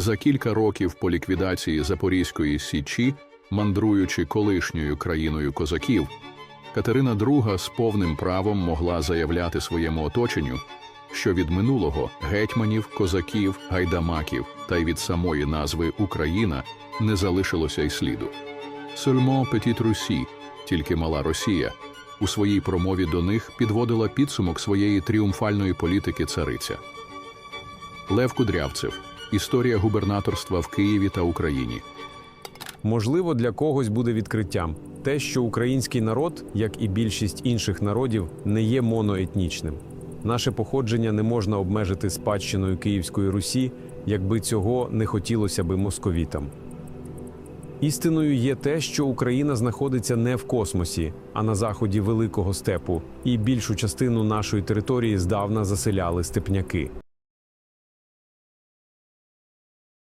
За кілька років по ліквідації Запорізької січі, мандруючи колишньою країною козаків, Катерина II з повним правом могла заявляти своєму оточенню, що від минулого гетьманів, козаків, гайдамаків та й від самої назви Україна не залишилося й сліду. Seulement Petite Russie, тільки мала Росія, у своїй промові до них підводила підсумок своєї тріумфальної політики цариця. Лев Кудрявцев. Історія губернаторства в Києві та Україні. Можливо, для когось буде відкриттям те, що український народ, як і більшість інших народів, не є моноетнічним. Наше походження не можна обмежити спадщиною Київської Русі, якби цього не хотілося би московітам. Істиною є те, що Україна знаходиться не в космосі, а на заході великого степу, і більшу частину нашої території здавна заселяли степняки.